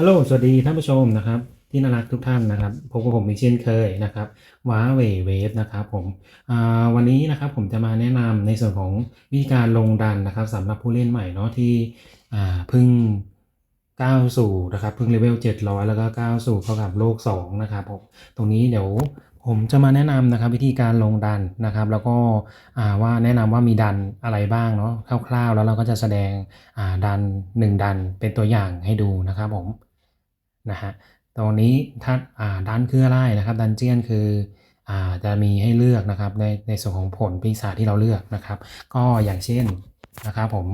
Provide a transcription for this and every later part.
ฮัลโหล สวัสดีท่านผู้ชมนะครับ ที่น่ารักทุกท่านนะครับพบกับผมอีกเช่นเคยนะครับว้าเวเวฟนะครับผมวันนี้นะครับผมจะมาแนะนำในส่วนของวิธีการลงดันนะครับสำหรับผู้เล่นใหม่เนาะที่เพิ่งก้าวสู่นะครับเพิ่งเลเวล700 แล้วก็ก้าวสู่เข้ากับโลก2นะครับผมตรงนี้เดี๋ยวผมจะมาแนะนำนะครับวิธีการลงดันนะครับ แล้วก็ว่าแนะนำว่ามีดันอะไรบ้างเนาะคร่าวๆ แล้วเราก็จะแสดงดัน 1 ดันเป็นตัวอย่างให้ดูนะครับผม นะฮะตรงนี้ถ้าาดันคืออะไรนะครับดันเจียนคืออจะมีให้เลือกนะครับในในส่วนของผลปีศาจที่เราเลือกนะครับ ก็อย่างเช่นนะครับผม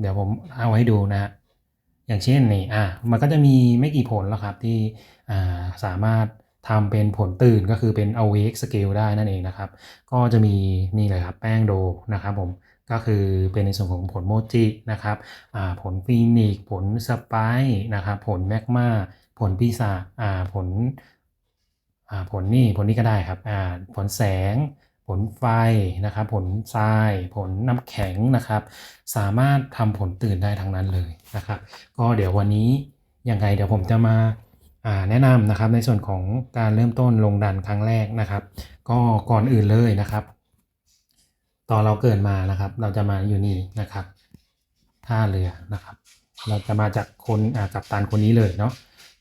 เดี๋ยวผมเอาให้ดูนะฮะอย่างเช่นนี่อ่ามันก็จะมีไม่กี่ผลแล้วครับที่าสามารถทำเป็นผลตื่นก็คือเป็น awake skill ได้นั่นเองนะครับ ก็จะมีนี่เลยครับแป้งโดนะครับผม ก็คือเป็นในส่วนของผลโมจินะครับผลฟีนิกผลสไปร์นะครับผลแมกมาผลปีศาจอ่าผลาผลนี่ผลนี้ก็ได้ครับผลแสง ผลไฟนะครับผลทราย ผลน้ำแข็งนะครับ สามารถทำผลตื่นได้ทั้งนั้นเลยนะครับ ก็เดี๋ยววันนี้ยังไงเดี๋ยวผมจะมาาแนะนำนะครับในส่วนของการเริ่มต้นลงดันครั้งแรกนะครับ ก็ก่อนอื่นเลยนะครับ ตอนเราเกิดมานะครับ เราจะมาอยู่นี่นะครับท่าเรือนะครับ เราจะมาจากคนอ่ากับตันคนนี้เลยเนาะ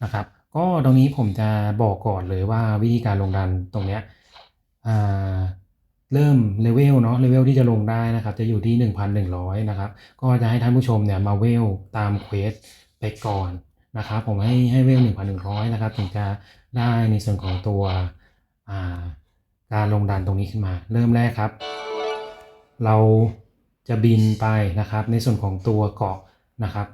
นะครับ ก็ตรงนี้ผมจะบอกก่อนเลยว่าวิธีการลงดันตรงเนี้ยเริ่มเลเวลเนาะเลเวลที่จะลงได้นะครับ จะอยู่ที่ 1,100 นะครับ ก็จะให้ท่านผู้ชมเนี่ยมาเวลตามเควสไปก่อนนะครับ ผมให้ให้เวล 1,100 นะครับถึงจะได้ในส่วนของตัวาการลงดันตรงนี้ขึ้นมา เริ่มแรกครับ เราจะบินไปนะครับในส่วนของตัวเกาะนะครับ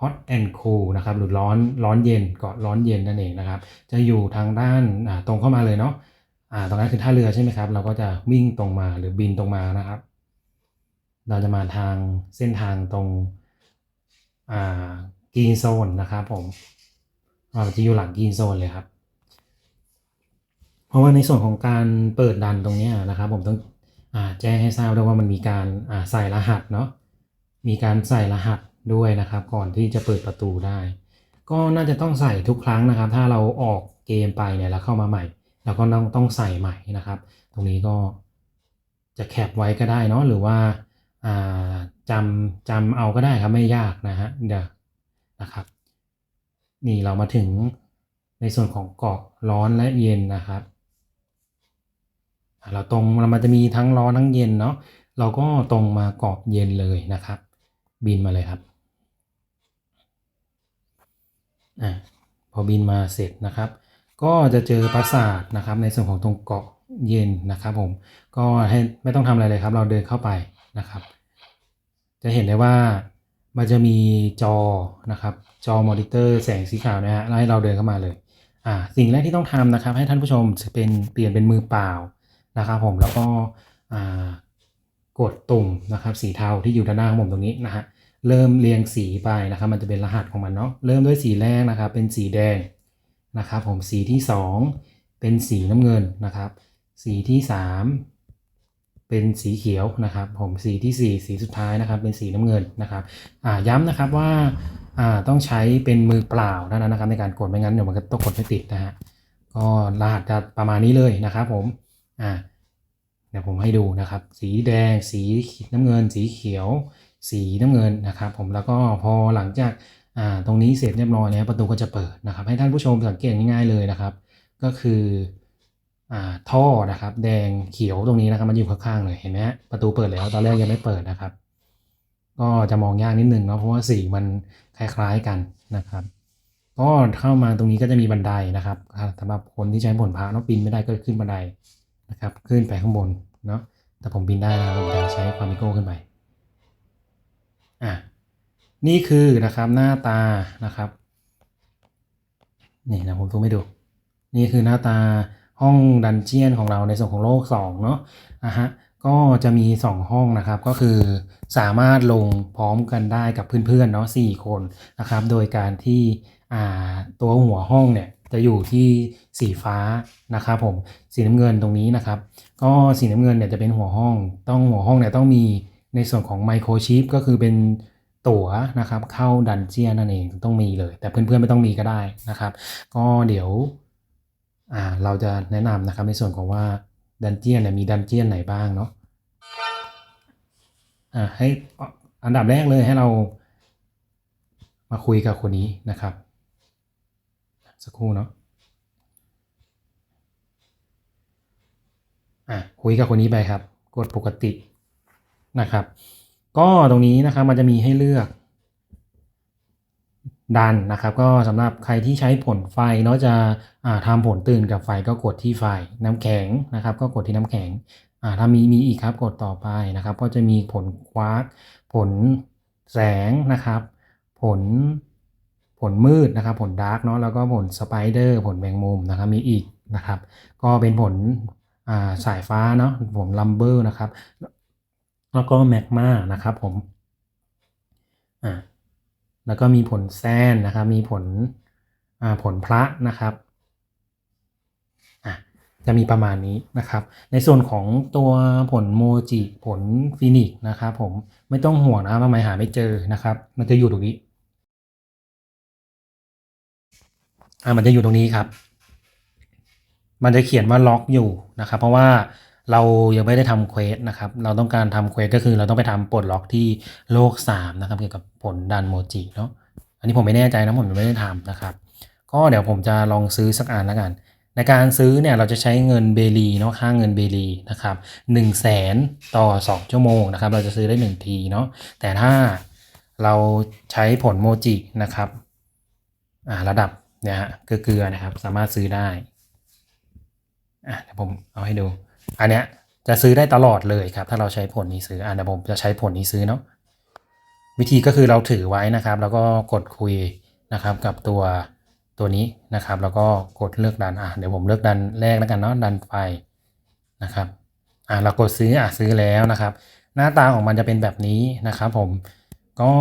hot and cool นะครับหรือร้อนร้อนเย็นเกาะร้อนเย็นนั่นเองนะครับ จะอยู่ทางด้านตรงเข้ามาเลยเนาะอ่าตรงนั้นคือท่าเรือใช่ไหมครับ เราก็จะวิ่งตรงมาหรือบินตรงมานะครับ เราจะมาทางเส้นทางตรงอ่ากรีนโซนนะครับผมเราจะอยู่หลังกรีนโซนเลยครับ เพราะว่าในส่วนของการเปิดดันตรงนี้นะครับ ผมต้อง แจ้งให้ทราบด้วยว่ามันมีการใส่รหัสเนาะมีการใส่รหัสด้วยนะครับ ก่อนที่จะเปิดประตูได้ ก็น่าจะต้องใส่ทุกครั้งนะครับ ถ้าเราออกเกมไปเนี่ยแล้วเข้ามาใหม่เราก็ต้องต้องใส่ใหม่นะครับ ตรงนี้ก็จะแคปไว้ก็ได้เนาะหรือว่าจำจำเอาก็ได้ครับไม่ยากนะฮะเดี๋ยวนะครับ นี่เรามาถึงในส่วนของเกาะร้อนและเย็นนะครับ เราตรงมันจะมีทั้งร้อนทั้งเย็นเนาะเราก็ตรงมาเกาะเย็นเลยนะครับ บินมาเลยครับอะพอบินมาเสร็จนะครับ ก็จะเจอปราสาทนะครับ ในส่วนของตรงเกาะเย็นนะครับผมก็ให้ไม่ต้องทำอะไรเลยครับ เราเดินเข้าไปนะครับ จะเห็นได้ว่ามันจะมีจอนะครับ จอมอนิเตอร์แสงสีขาวนะฮะให้เราเดินเข้ามาเลยอ่าสิ่งแรกที่ต้องทำนะครับ ให้ท่านผู้ชมเป็นเปลี่ยนเป็นมือเปล่า นะครับผมแล้วก็กดตุ่มนะครับสีเทาที่อยู่ด้านหน้าของผมตรงนี้นะฮะเริ่มเรียงสีไปนะครับ มันจะเป็นรหัสของมันเนาะเริ่มด้วยสีแรกนะครับ เป็นสีแดงนะครับผมสีที่ 2 เป็นสีน้ำเงินนะครับ สีที่ 3 เป็นสีเขียวนะครับ ผมสีที่ 4 สีสุดท้ายนะครับ เป็นสีน้ำเงินนะครับอ่าย้ำนะครับว่าอ่าต้องใช้เป็นมือเปล่าเท่านั้นนะครับ ในการกดไม่งั้นเดี๋ยวมันก็ต้องกดไม่ติดนะฮะก็รหัสจะประมาณนี้เลยนะครับผม อ่าเดี๋ยวผมให้ดูนะครับ สีแดง สีน้ำเงิน สีเขียว สีน้ำเงินนะครับ ผมแล้วก็พอหลังจากอ่าตรงนี้เสร็จเรียบร้อยแล้วประตูก็จะเปิดนะครับ ให้ท่านผู้ชมสังเกตง่ายๆเลยนะครับ ก็คืออ่าท่อนะครับ แดงเขียวตรงนี้นะครับมันอยู่ข้างๆเลยเห็นไหมประตูเปิดแล้วตอนแรกยังไม่เปิดนะครับ ก็จะมองยากนิดนึงเนาะเพราะว่าสีมันคล้ายๆกันนะครับก็เข้ามาตรงนี้ก็จะมีบันไดนะครับสำหรับคนที่ใช้ผลพระเนาะปีนไม่ได้ก็ขึ้นบันได นะครับขึ้นไปข้างบนเนาะแต่ผมปีนได้นะครับผมจะใช้ความมิโก้ขึ้นไปอะนี่คือนะครับหน้าตานะครับนี่นะผมซูมให้ดู นี่คือหน้าตาห้องดันเจียนของเราในส่วนของโลก2เนาะนะฮะก็จะมี 2 ห้องนะครับ ก็คือสามารถลงพร้อมกันได้กับเพื่อนๆเนาะ4คนนะครับ โดยการที่อ่าตัวหัวห้องเนี่ย จะอยู่ที่สีฟ้านะครับผมสีน้ำเงินตรงนี้นะครับ ก็สีน้ำเงินเนี่ยจะเป็นหัวห้อง ต้องหัวห้องเนี่ยต้องมีในส่วนของไมโครชิปก็คือเป็นตั๋วนะครับเข้าดันเจียนนั่นเองต้องมีเลย แต่เพื่อนๆไม่ต้องมีก็ได้นะครับ ก็เดี๋ยวอ่าเราจะแนะนำนะครับในส่วนของว่าดันเจียนเนี่ยมีดันเจียนไหนบ้างเนาะอ่าให้อันดับแรกเลยให้เรามาคุยกับคนนี้นะครับ สักครู่เนาะอะคุยกับคนนี้ไปครับ กดปกตินะครับ ก็ตรงนี้นะครับมันจะมีให้เลือก ดันนะครับ ก็สำหรับใครที่ใช้ผลไฟเนาะจะอ่าทำผลตื่นกับไฟก็กดที่ไฟน้ำแข็งนะครับ ก็กดที่น้ำแข็งอ่าถ้ามีมีอีกครับกดต่อไปนะครับ ก็จะมีผลควาร์กผลแสงนะครับ ผล ผลมืดนะครับ ผลดาร์กเนาะแล้วก็ผลสไปเดอร์ผลแมงมุมนะครับมีอีกนะครับ ก็เป็นผลาสายฟ้าเนาะผลลัมเบอร์นะครับ แล้วก็แมกมานะครับผมอ่าแล้วก็มีผลแซนนะครับ มีผลอ่าผลพระนะครับอะจะมีประมาณนี้นะครับ ในส่วนของตัวผลโมจิผลฟินิกนะครับผมไม่ต้องห่วงนะว่าไมหาไม่เจอนะครับ มันจะอยู่ตรงนี้ อ่ามันจะอยู่ตรงนี้ครับ มันจะเขียนว่าล็อกอยู่นะครับ เพราะว่าเรายังไม่ได้ทำเควสนะครับ เราต้องการทำเควสก็คือเราต้องไปทำปลดล็อกที่โลก 3 นะครับ เกี่ยวกับผลดันโมจิเนาะ อันนี้ผมไม่แน่ใจนะผมยังไม่ได้ทำนะครับ ก็เดี๋ยวผมจะลองซื้อสักอันล้วกัน ในการซื้อเนี่ยเราจะใช้เงินเบลีเนาะ ค่าเงินเบลีนะครับ1 0 0 0 0แสนต่อ 2 ชั่วโมงนะครับ เราจะซื้อได้ 1 ทีเนาะ แต่ถ้าเราใช้ผลโมจินะครับ อ่า ระดับ นี่ยฮะเกลือนะครับ สามารถซื้อได้อะเดี๋ยวผมเอาให้ดู อันเนี้ยจะซื้อได้ตลอดเลยครับ ถ้าเราใช้ผลนี้ซื้ออะเดี๋ยวผมจะใช้ผลนี้ซื้อเนาะวิธีก็คือเราถือไว้นะครับ แล้วก็กดคุยนะครับกับตัวตัวนี้นะครับ แล้วก็กดเลือกดันอะเดี๋ยวผมเลือกดันแรกแล้วกันเนาะดันไฟนะครับอะเรากดซื้ออะซื้อแล้วนะครับ หน้าตาของมันจะเป็นแบบนี้นะครับ ผมก็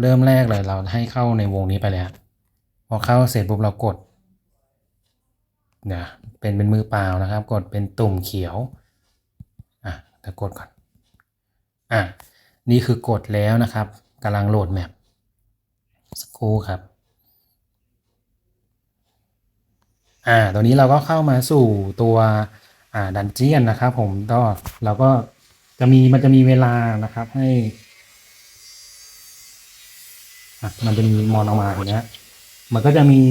เริ่มแรกเลยเราให้เข้าในวงนี้ไปเลยฮะ พอเข้าเสร็จปุ๊บเรากดเนี่ยเป็นเป็นมือเปล่านะครับ กดเป็นตุ่มเขียวอะเดี๋ยวกดก่อนอะนี่คือกดแล้วนะครับกำลังโหลดแมปสักครู่ครับอ่าตัวนี้เราก็เข้ามาสู่ตัวอ่าดันเจียนนะครับ ผมก็เราก็จะมีมันจะมีเวลานะครับให้อะมันจะมีมอนออกมาอย่างเงี้ย มันก็จะมี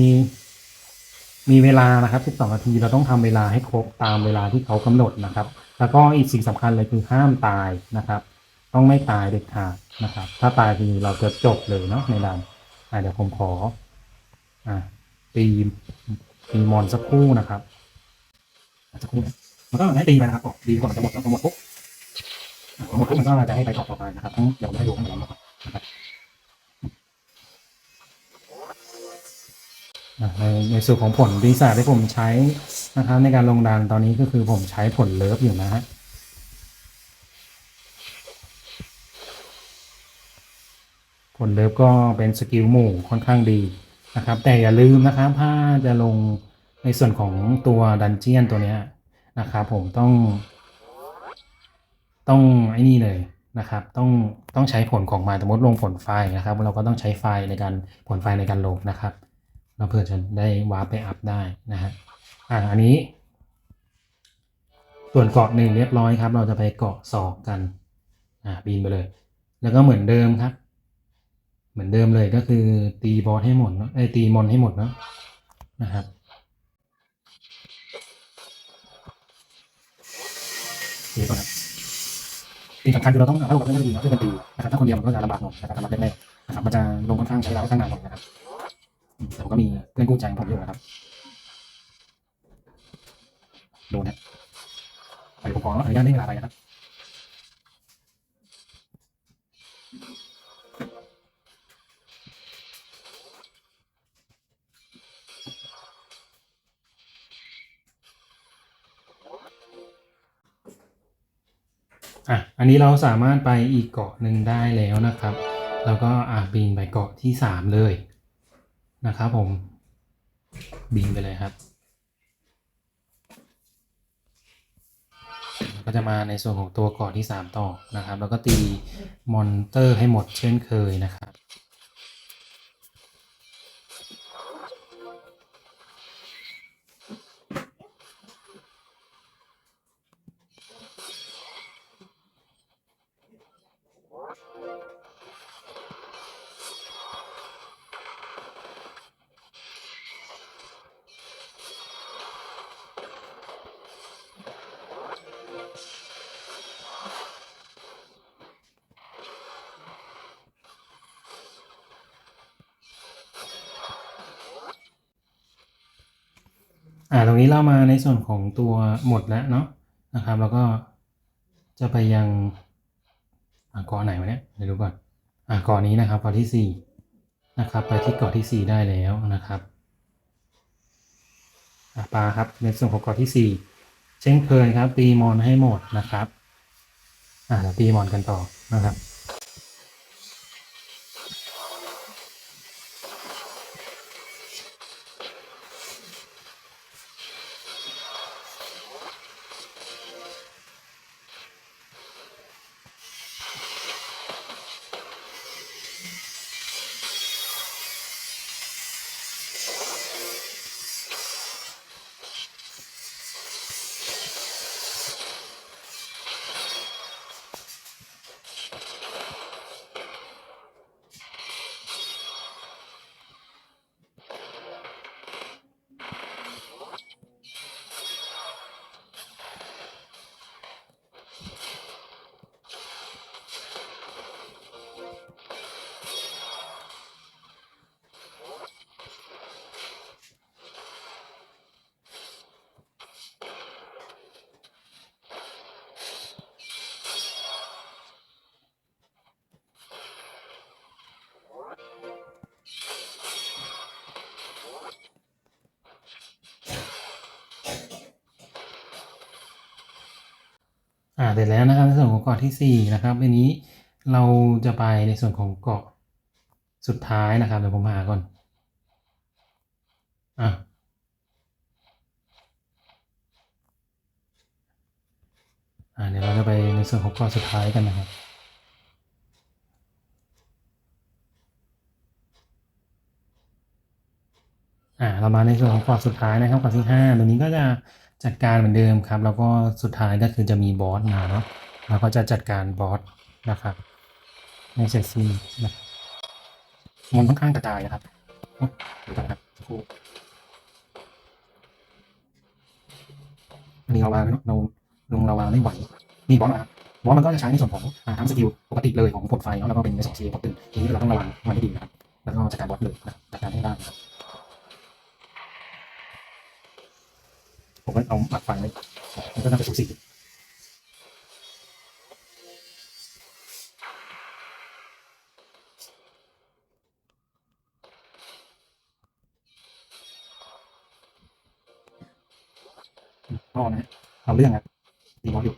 มีเวลานะครับ 12 นาที เราต้องทำเวลาให้ครบตามเวลาที่เขากำหนดนะครับ แล้วก็อีกสิ่งสำคัญเลยคือห้ามตายนะครับ ต้องไม่ตายเด็ดขาดนะครับ ถ้าตายคือเราจะจบเลยเนาะในดันอ่าเดี๋ยวผมขอ อ่าตีตีมอนสักครู่นะครับสักครู่นะมันก็ให้ตีไปนะครับตีก่อนจะหมดแล้วพอหมดปุ๊บหมดปุ๊บมันก็จะให้ไปต่อต่อไปนะครับต้งเดี๋ยวไม่ให้ดูข้างหลังนะครับอะ ในในส่วนของผลดีศาสตร์ที่ผมใช้นะครับในการลงดันตอนนี้ก็คือผมใช้ผลเลิฟอยู่นะฮะผลเลิฟก็เป็นสกิลหมู่ค่อนข้างดีนะครับ แต่อย่าลืมนะครับถ้าจะลงในส่วนของตัวดันเจียนตัวเนี้ยนะครับผมต้อง ต้องไอ้นี่เลยนะครับ ต้องต้องใช้ผลของมันสมมติลงผลไฟนะครับ เราก็ต้องใช้ไฟในการผลไฟในการลงนะครับ เราเพื่อจะได้วาร์ปไปอัพได้นะฮะอ่าอันนี้ ส่วนเกาะหนึ่งเรียบร้อยครับ เราจะไปเกาะสองกันอ่าบินไปเลย แล้วก็เหมือนเดิมครับ เหมือนเดิมเลยก็คือตีบอสให้หมดเนาะไอ้ตีมอนให้หมดเนาะนะครับโอเคก่อนครับสิ่งสำคัญคือเราต้องเอากับเพื่อนดีนะเพื่อนกันตีนะครับถ้าคนเดียวมันก็จะลำบากหน่อยนะครับสำหรับแรกๆนะครับมันจะลงค่อนข้างใช้เวลาค่อนข้างนานหน่อยนะครับ แต่ผมก็มีเพื่อนกู้ใจของผมอยู่นะครับโดนนะไปผมขออนุญาตให้เวลาไปนะครับอะ อันนี้เราสามารถไปอีกเกาะหนึ่งได้แล้วนะครับ แล้วก็อะบินไปเกาะที่สามเลย นะครับผม บินไปเลยครับ ก็จะมาในส่วนของตัวก่อที่ 3 ต่อนะครับ แล้วก็ตีมอนเตอร์ให้หมดเช่นเคยนะครับ อ่าตรงนี้เรามาในส่วนของตัวหมดแล้วเนาะนะครับ แล้วก็จะไปยังเกาะไหนวะเนี่ยเดี๋ยวดูก่อนอ่าเกาะนี้นะครับเกาะที่สี่นะครับ ไปที่เกาะที่สี่ได้แล้วนะครับปลาครับในส่วนของเกาะที่สี่เช่นเคยครับตีมอนให้หมดนะครับอ่าตีมอนกันต่อนะครับ เสร็จแล้วนะครับในส่วนของเกาะที่สี่นะครับอันนี้เราจะไปในส่วนของเกาะสุดท้ายนะครับเดี๋ยวผมหาก่อนอะอ่าเดี๋ยวเราจะไปในส่วนของเกาะสุดท้ายกันนะครับอ่าเรามาในส่วนของเกาะสุดท้ายนะครับเกาะที่ห้าตรงนี้ก็จะ จัดการเหมือนเดิมครับ แล้วก็สุดท้ายก็คือจะมีบอสมาเนาะเราก็จะจัดการบอสนะครับในเซสซีนนะมันค่อนข้างกระจายนะครับอ๊ะเดี๋ยวก่อนนะครับคู่อันนี้เราวางเนาะเราลงเราวางไม่ไหวนี่บอสมาบอสมันก็จะใช้ในส่วนของอ่าทั้งสกิลปกติเลยของผลไฟเนาะแล้วก็เป็นในส่วนของสกิลปกติทีนี้เราต้องระวังมันให้ดีนะครับแล้วก็จัดการบอสเลยนะครับจัดการให้ได้นะครับ ผมก็ เอาอัดไฟไว้มันก็น่าจะสูสีพ่อนะเอาเรื่องครับตีมอลอยู่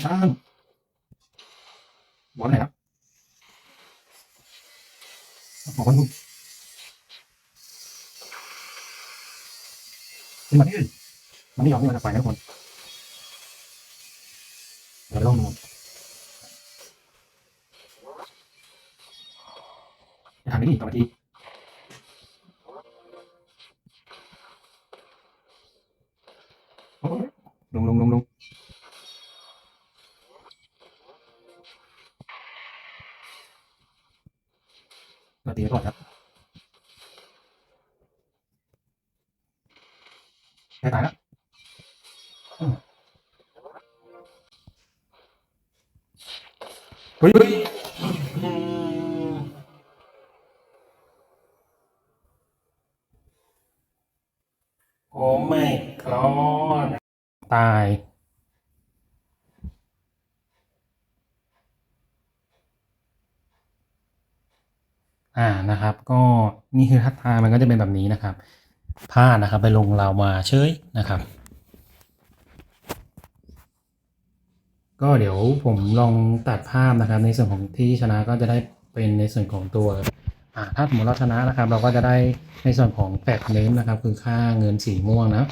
อยางช้างบอลไหนครับบอลลูกเป็นมันนี่มันไม่ยอมให้มันจะไปนะทุกคนเดี๋ยวเราต้องดูจะทำไม่ดีต่อไปทีโอ้ยลงลงลงลงเราตีไว้ก่อนครับ ได้ตายแล้วอืมเฮ้ยเฮ้ยอืมโอ้ไม่คลอนตายอ่านะครับ ก็นี่คือทักทายมันก็จะเป็นแบบนี้นะครับ พลานะครับไปลงเรามาเฉยนะครับ ก็เดี๋ยวผมลองตัดภาพนะครับ ในส่วนของที่ชนะก็จะได้เป็นในส่วนของตัวถ้าสมมติเราชนะนะครับ เราก็จะได้ในส่วนของแฟกเนมนะครับ คือค่าเงินสีม่วงนะ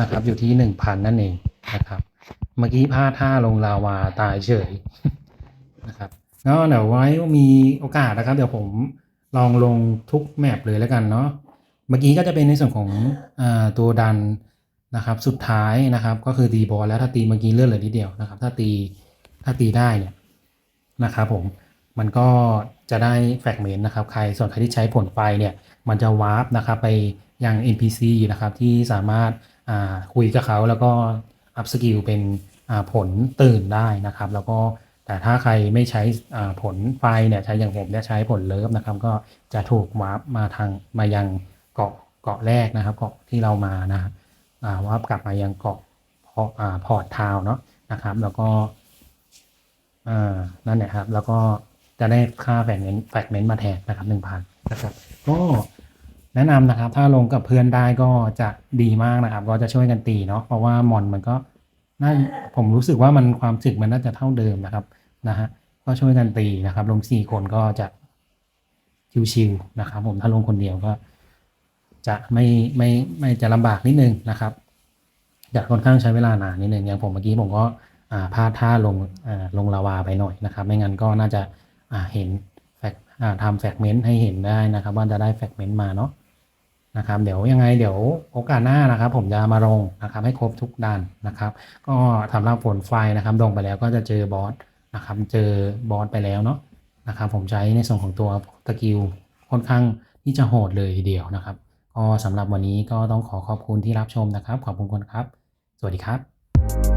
นะครับ อยู่ที่หนึ่งพันนั่นเองนะครับ เมื่อกี้พลาดท่าลงลาวาตายเฉยนะครับแล้วเดี๋ยวไว้มีโอกาสนะครับ เดี๋ยวผมลองลงทุกแมปเลยแล้วกันเนาะ เมื่อกี้ก็จะเป็นในส่วนของอตัวดันนะครับสุดท้ายนะครับก็คือตีบอลแล้วถ้าตีเมื่อกี้เลื่อนเลยทีเดียวนะครับ ถ้าตีถ้าตีได้เนี่ยนะครับผมมันก็จะได้แฟกเมนต์นะครับใครส่วนใครที่ใช้ผลไฟเนี่ยมันจะวาร์ปนะครับไปยัง NPC นะครับที่สามารถาคุยกับเขาแล้วก็อัพสกิลเป็นผลตื่นได้นะครับ แล้วก็แต่ถ้าใครไม่ใช้ผลไฟเนี่ยใช้อย่างผมเนี่ยใช้ผลเลิฟนะครับ ก็จะถูกวาร์ปมาทางมายัง เกาะเกาะแรกนะครับเกาะที่เรามานะครับอ่ากลับมายังเกาะพออ่าพอร์ตทาวเนาะนะครับ แล้วก็อ่านั่นแหละครับ แล้วก็จะได้ค่าแฟกเมนต์แฟกเมนต์มาแทนนะครับหนึ่งพันนะครับก็แนะนำนะครับ ถ้าลงกับเพื่อนได้ก็จะดีมากนะครับ ก็จะช่วยกันตีเนาะเพราะว่ามอนมันก็น่าผมรู้สึกว่ามันความถึกมันน่าจะเท่าเดิมนะครับนะฮะก็ช่วยกันตีนะครับ ลงสี่คนก็จะชิวๆนะครับ ผมถ้าลงคนเดียวก็ จะไม่ไม่ไม่จะลำบากนิดนึงนะครับจะค่อนข้างใช้เวลานานนิดนึงอย่างผมเมื่อกี้ผมก็พลาดท่าลงลงลาวาไปหน่อยนะครับ ไม่งั้นก็น่าจะาเห็นแฟกทำแฟกเมนต์ให้เห็นได้นะครับ ว่าจะได้แฟกเมนต์มาเนาะนะครับเดี๋ยวยังไงเดี๋ยวโอกาสหน้านะครับ ผมจะมาลงนะครับให้ครบทุกด้านนะครับ ก็สำหรับผลไฟนะครับลงไปแล้วก็จะเจอบอสนะครับเจอบอสไปแล้วเนาะนะครับผมใช้ในส่วนของตัวสกิลค่อนข้างที่จะโหดเลยทีเดียวนะครับ ก็สำหรับวันนี้ก็ต้องขอขอบคุณที่รับชมนะครับ ขอบคุณครับ สวัสดีครับ